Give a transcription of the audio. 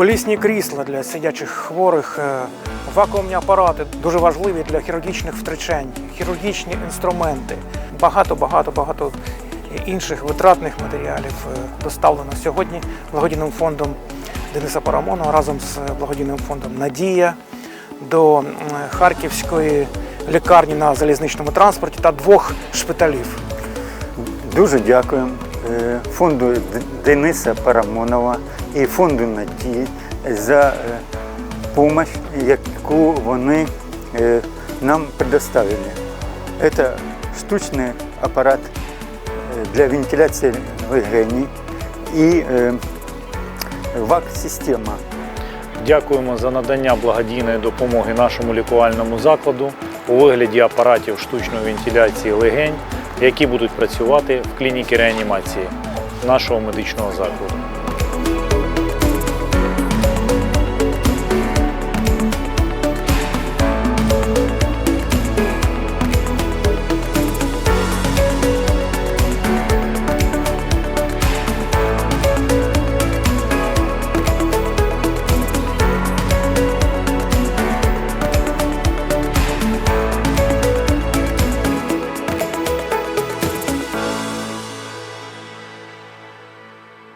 Колісні крісла для сидячих хворих, е, вакуумні апарати дуже важливі для хірургічних втручань, хірургічні інструменти. Багато, багато, інших витратних матеріалів е, доставлено сьогодні благодійним фондом Дениса Парамонова разом з благодійним фондом Надія до Харківської лікарні на залізничному транспорті та двох шпиталів. Дуже дякуємо е, фонду Дениса Парамонова і фонду Надії за допомогу, яку вони е, нам предоставили. Це штучний апарат е, для вентиляції легеней і е, ВАК-система. Дякуємо за надання благодійної допомоги нашому лікувальному закладу у вигляді апаратів штучної вентиляції легень, які будуть працювати в клініці реанімації нашого медичного закладу.